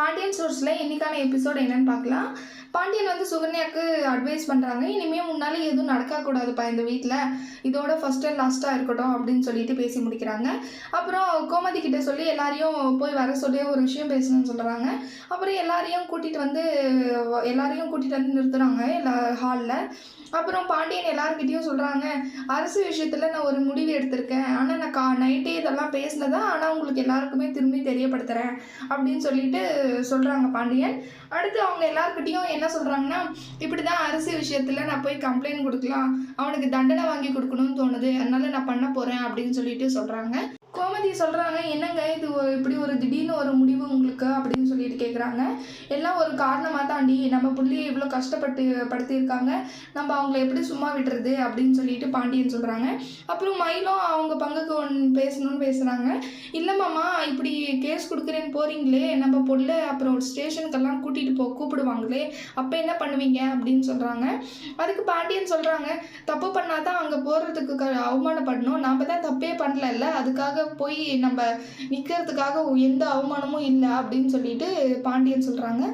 பாண்டியன் ஸ்டோர்ஸில் இன்னைக்கான எபிசோட் என்னன்னு பார்க்கலாம். பாண்டியன் வந்து சுகன்யாவுக்கு அட்வைஸ் பண்ணுறாங்க இனிமேல் முன்னால எதுவும் நடக்கக்கூடாதுப்பா இந்த வீட்டில் இதோட ஃபஸ்ட் அண்ட் லாஸ்ட்டாக இருக்கட்டும் அப்படின்னு சொல்லிட்டு பேசி முடிக்கிறாங்க. அப்புறம் கோமதி கிட்ட சொல்லி எல்லாரையும் போய் வர சொல்லி ஒரு விஷயம் பேசணும்னு சொல்கிறாங்க அப்புறம் எல்லாரையும் கூட்டிகிட்டு வந்து எல்லாரையும் கூட்டிகிட்டு வந்து நிறுத்துகிறாங்க எல்லா ஹாலில் அப்புறம் பாண்டியன் எல்லாருக்கிட்டேயும் சொல்கிறாங்க அரசு விஷயத்தில் நான் ஒரு முடிவு எடுத்திருக்கேன். ஆனால் நான் கா நைட்டே இதெல்லாம் பேசினதான் ஆனால் உங்களுக்கு எல்லாருக்குமே திரும்பி தெரியப்படுத்துகிறேன் அப்படின்னு சொல்லிட்டு சொல்கிறாங்க பாண்டியன். அடுத்து அவங்க எல்லாருக்கிட்டேயும் என்ன சொல்கிறாங்கன்னா இப்படி தான் அரசு விஷயத்தில் நான் போய் கம்ப்ளைண்ட் கொடுக்கலாம். அவனுக்கு தண்டனை வாங்கி கொடுக்கணும்னு தோணுது. அதனால நான் பண்ண போகிறேன் அப்படின்னு சொல்லிட்டு சொல்கிறாங்க கோமதி சொல்கிறாங்க என்னங்க இது இப்படி ஒரு திடீர்னு ஒரு முடிவு உங்களுக்கு? அப்படின்னு சொல்லிட்டு கேட்குறாங்க எல்லாம் ஒரு காரணமாக தாண்டி நம்ம புள்ளியை இவ்வளோ கஷ்டப்பட்டு படுத்தியிருக்காங்க நம்ம அவங்கள எப்படி சும்மா விடுறது அப்படின்னு சொல்லிட்டு பாண்டியன் சொல்கிறாங்க அப்புறம் மயிலும் அவங்க பங்குக்கு ஒன்று பேசணும்னு பேசுகிறாங்க இல்லை மாமா இப்படி கேஸ் கொடுக்குறேன்னு போகிறீங்களே நம்ம பொருள் அப்புறம் ஸ்டேஷனுக்கெல்லாம் கூட்டிகிட்டு போ கூப்பிடுவாங்களே அப்போ என்ன பண்ணுவீங்க? அப்படின்னு சொல்கிறாங்க அதுக்கு பாண்டியன் சொல்கிறாங்க தப்பு பண்ணால் தான் அங்கே போகிறதுக்கு க அவமானப்படணும். நாம் தான் தப்பே பண்ணலல்ல அதுக்காக போய் நம்ம நிற்கிறதுக்காக எந்த அவமானமும் இல்லை அப்படின்னு சொல்லிட்டு பாண்டியன் சொல்கிறாங்க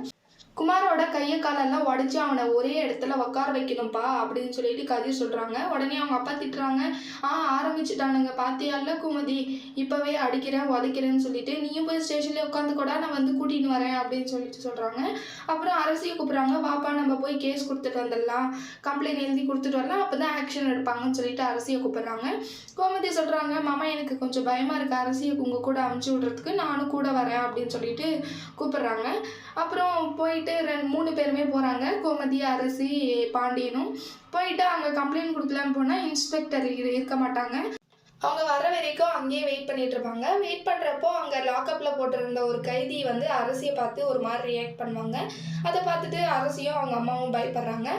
குமாரோட கையை காலெல்லாம் உடச்சி அவனை ஒரே இடத்துல உட்கார வைக்கணும்ப்பா அப்படின்னு சொல்லிட்டு கதிர் சொல்கிறாங்க உடனே அவங்க அப்பா திட்டுறாங்க. ஆ ஆரம்பிச்சிட்டானுங்க. பார்த்தியால குமதி இப்போவே அடிக்கிறேன் உதைக்கிறேன்னு சொல்லிட்டு நீயும் போய் ஸ்டேஷன்லேயே உட்காந்து கூட நான் வந்து கூட்டின்னு வரேன் அப்படின்னு சொல்லிட்டு சொல்கிறாங்க அப்புறம் அரசியை கூப்பிட்றாங்க. வாப்பா நம்ம போய் கேஸ் கொடுத்துட்டு வந்துடலாம். கம்ப்ளைண்ட் எழுதி கொடுத்துட்டு வரலாம். அப்போ தான் ஆக்ஷன் எடுப்பாங்கன்னு சொல்லிட்டு அரசியை கூப்பிட்றாங்க. கோமதி சொல்கிறாங்க மாமா எனக்கு கொஞ்சம் பயமாக இருக்குது அரசியை உங்கள் கூட அமுச்சு விட்றதுக்கு நானும் கூட வரேன் அப்படின்னு சொல்லிட்டு கூப்பிட்றாங்க. அப்புறம் போயிட்டு ரெண்டு மூணு பேருமே போகிறாங்க கோமதி அரசி பாண்டியனும். போயிட்டு அங்கே கம்ப்ளைண்ட் கொடுக்கலான்னு போனால் இன்ஸ்பெக்டர் இரு- இருக்க மாட்டாங்க. அவங்க வர வரைக்கும் அங்கேயே வெயிட் பண்ணிட்டு இருப்பாங்க. வெயிட் பண்ணுறப்போ அங்கே லாக்அப்பில் போட்டிருந்த ஒரு கைதி வந்து அரசியை பார்த்து ஒரு மாதிரி ரியாக்ட் பண்ணுவாங்க. அதை பார்த்துட்டு அரசியும் அவங்க அம்மாவும் பயப்படுறாங்க.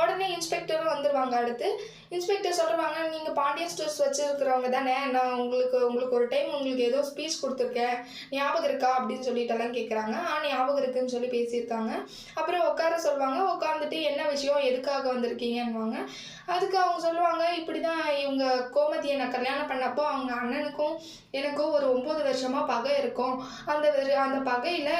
உடனே இன்ஸ்பெக்டரும் வந்துடுவாங்க அடுத்து. இன்ஸ்பெக்டர் சொல்கிறாங்க நீங்கள் பாண்டியன் ஸ்டோர்ஸ் வச்சுருக்கிறவங்க தானே? நான் உங்களுக்கு உங்களுக்கு ஒரு டைம் உங்களுக்கு ஏதோ ஸ்பீச் கொடுத்துருக்கேன். ஞாபகம் இருக்கா? அப்படின்னு சொல்லிட்டெல்லாம் கேட்குறாங்க ஆ ஞாபகம் இருக்குன்னு சொல்லி பேசியிருக்காங்க. அப்புறம் உட்கார சொல்லுவாங்க. உட்காந்துட்டு என்ன விஷயம் எதுக்காக வந்திருக்கீங்கன்னுவாங்க. அதுக்கு அவங்க சொல்லுவாங்க இப்படி தான் இவங்க கோமதியை நான் கல்யாணம் பண்ணப்போ அவங்க அண்ணனுக்கும் எனக்கும் ஒரு ஒம்பது வருஷமாக பகை இருக்கும். அந்த அந்த பகையில்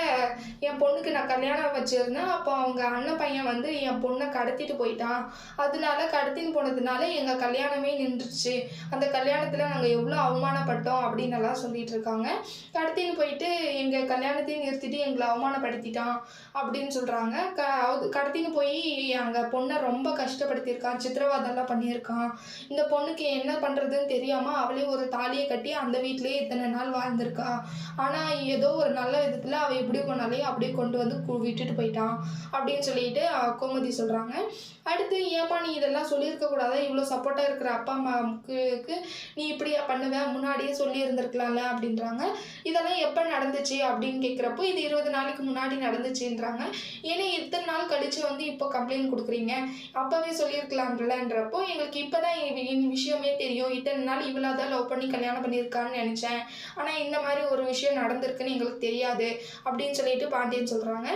என் பொண்ணுக்கு நான் கல்யாணம் வச்சுருந்தேன். அப்போ அவங்க அண்ணன் பையன் வந்து என் பொண்ணை கடத்திட்டு போயிட்டான். அதனால கடத்தின்னு போனதுனால எங்கள் கல்யாணமே நின்றுச்சு. அந்த கல்யாணத்தில் நாங்கள் எவ்வளோ அவமானப்பட்டோம் அப்படின்னு எல்லாம் சொல்லிட்டு இருக்காங்க. கடத்தின்னு போயிட்டு எங்கள் கல்யாணத்தையும் நிறுத்திட்டு எங்களை அவமானப்படுத்திட்டான் அப்படின்னு சொல்கிறாங்க க அது கடத்தின்னு போய் எங்கள் பொண்ணை ரொம்ப கஷ்டப்படுத்தியிருக்கான். சித்திரவாதம்லாம் பண்ணியிருக்கான். இந்த பொண்ணுக்கு என்ன பண்ணுறதுன்னு தெரியாமல் அவளே ஒரு தாலியை கட்டி அந்த வீட்டிலேயே இத்தனை நாள் வாழ்ந்திருக்கா. ஆனால் ஏதோ ஒரு நல்ல விதத்தில் அவள் எப்படி போனாலே அப்படியே கொண்டு வந்து விட்டுட்டு போயிட்டான் அப்படின்னு சொல்லிட்டு கோமதி சொல்கிறாங்க அடுத்து ஏமா நீ இதெல்லாம் சொல்லியிருக்கக்கூடாதா இவ்வளோ சப்போர்ட்டாக இருக்கிற அப்பா அம்மாவுக்கு நீ இப்படி பண்ணுவ? முன்னாடியே சொல்லிருந்திருக்கலாம்ல அப்படின்றாங்க. இதெல்லாம் எப்போ நடந்துச்சு அப்படின்னு கேட்குறப்போ இது இருபது நாளைக்கு முன்னாடி நடந்துச்சுன்றாங்க. ஏன்னா இத்தனை நாள் கழித்து வந்து இப்போ கம்ப்ளைண்ட் கொடுக்குறீங்க. அப்போவே சொல்லியிருக்கலாம்லன்றப்போ எங்களுக்கு இப்போ தான் விஷயமே தெரியும். இத்தனை நாள் இவ்வளோ இல்லாத லவ் பண்ணி கல்யாணம் பண்ணியிருக்கான்னு நினச்சேன். ஆனால் இந்த மாதிரி ஒரு விஷயம் நடந்திருக்குன்னு எங்களுக்கு தெரியாது அப்படின்னு சொல்லிட்டு பாண்டியன் சொல்கிறாங்க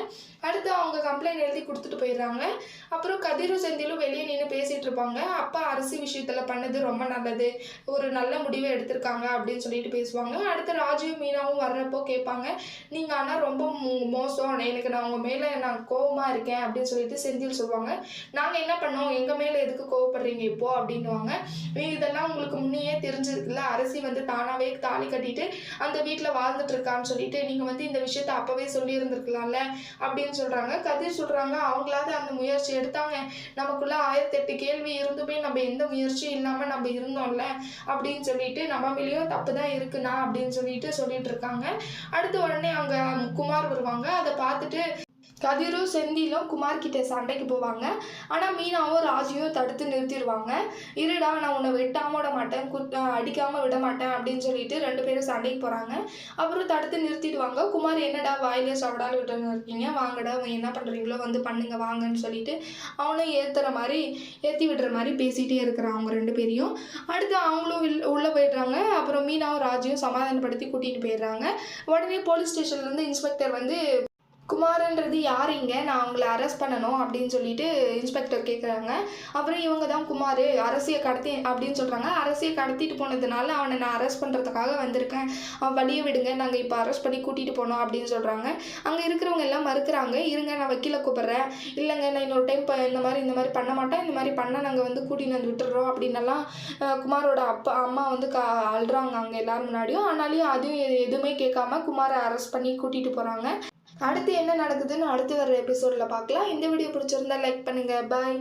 அடுத்து அவங்க கம்ப்ளைண்ட் எழுதி கொடுத்துட்டு போயிடுறாங்க. அப்புறம் கதிரும் செந்திலும் வெளியே நின்று பேசிகிட்டு இருப்பாங்க. அப்பா அரசு விஷயத்தில் பண்ணது ரொம்ப நல்லது. ஒரு நல்ல முடிவை எடுத்திருக்காங்க அப்படின்னு சொல்லிட்டு பேசுவாங்க. அடுத்து ராஜுவும் மீனாவும் வர்றப்போ கேட்பாங்க நீங்கள் ஆனால் ரொம்ப மோ- மோசம். எனக்கு நான் உங்கள் மேலே நான் கோவமாக இருக்கேன். அப்படின்னு சொல்லிட்டு செந்தில் சொல்லுவாங்க நாங்கள் என்ன பண்ணோம்? எங்கள் மேலே எதுக்கு கோவப்படுறீங்க இப்போ? அப்படின்னுவாங்க. இதெல்லாம் உங்களுக்கு முன்னையே தெரிஞ்சிருக்குல்ல அரசி வந்து தானாகவே தாலி கட்டிட்டு அந்த வீட்டில் வாழ்ந்துட்டு இருக்கான்னு சொல்லிட்டு நீங்கள் வந்து இந்த விஷயத்த அப்போவே சொல்லியிருந்துருக்கலாம்ல அப்படின்னு சொல்கிறாங்க கதிர் சொல்கிறாங்க அவங்களாவது அந்த முயற்சி எடுத்தாங்க. நமக்குள்ள ஆயிரத்தி எட்டு கேள்வி இருந்துமே நம்ம எந்த முயற்சியும் இல்லாமல் நம்ம இருந்தோம்ல அப்படின்னு சொல்லிட்டு நம்ம மேலேயும் தப்பு தான் இருக்குண்ணா அப்படின்னு சொல்லிட்டு சொல்லிட்டு இருக்காங்க அடுத்த உடனே அங்கே குமார் வருவாங்க. அதை பார்த்துட்டு கதிரும் செந்திலும் குமார் கிட்ட சண்டைக்கு போவாங்க. ஆனால் மீனாவும் ராஜியும் தடுத்து நிறுத்திடுவாங்க. இருடா நான் உன்னை வெட்டாம விட மாட்டேன். குட் அடிக்காமல் விட மாட்டேன் அப்படின்னு சொல்லிட்டு ரெண்டு பேரும் சண்டைக்கு போகிறாங்க அப்புறம் தடுத்து நிறுத்திடுவாங்க. குமார் என்னடா வாயிலே சவடால் விட்டு இருக்கீங்க? வாங்கடா என்ன பண்ணுறீங்களோ வந்து பண்ணுங்க வாங்கன்னு சொல்லிட்டு அவனும் ஏற்றுற மாதிரி ஏற்றி விடுற மாதிரி பேசிகிட்டே இருக்கிறான் அவங்க ரெண்டு பேரையும். அடுத்து அவங்களும் உள்ளே போயிடுறாங்க. அப்புறம் மீனாவும் ராஜியும் சமாதானப்படுத்தி கூட்டிகிட்டு போயிடுறாங்க. உடனே போலீஸ் ஸ்டேஷன்லேருந்து இன்ஸ்பெக்டர் வந்து குமார்ன்றது யார் இங்கே? நான் அவங்கள அரெஸ்ட் பண்ணணும் அப்படின்னு சொல்லிட்டு இன்ஸ்பெக்டர் கேட்குறாங்க அப்புறம் இவங்க தான் குமார் அரசியை கடத்தி அப்படின்னு சொல்கிறாங்க அரசியை கடத்திட்டு போனதுனால அவனை நான் அரெஸ்ட் பண்ணுறதுக்காக வந்திருக்கேன். அவன் வழியை விடுங்க நாங்கள் இப்போ அரெஸ்ட் பண்ணி கூட்டிகிட்டு போனோம் அப்படின்னு சொல்கிறாங்க அங்கே இருக்கிறவங்க எல்லாம் மறுக்கிறாங்க. இருங்க நான் வக்கீலை கூப்பிட்றேன். இல்லைங்க நான் இன்னொரு டைம் இப்போ இந்த மாதிரி இந்த மாதிரி பண்ண மாட்டேன். இந்த மாதிரி பண்ணால் நாங்கள் வந்து கூட்டின்னு வந்து விட்டுறோம் அப்படின்னெல்லாம் குமாரோட அப்பா அம்மா வந்து கா அழுறாங்க அங்கே எல்லோரும் முன்னாடியும். ஆனாலையும் அதையும் எதுவுமே கேட்காம குமாரை அரெஸ்ட் பண்ணி கூட்டிகிட்டு போகிறாங்க அடுத்து என்ன நடக்குதுன்னு அடுத்து வர எபிசோடில் பார்க்கலாம். இந்த வீடியோ பிடிச்சிருந்தா லைக் பண்ணுங்கள் பாய்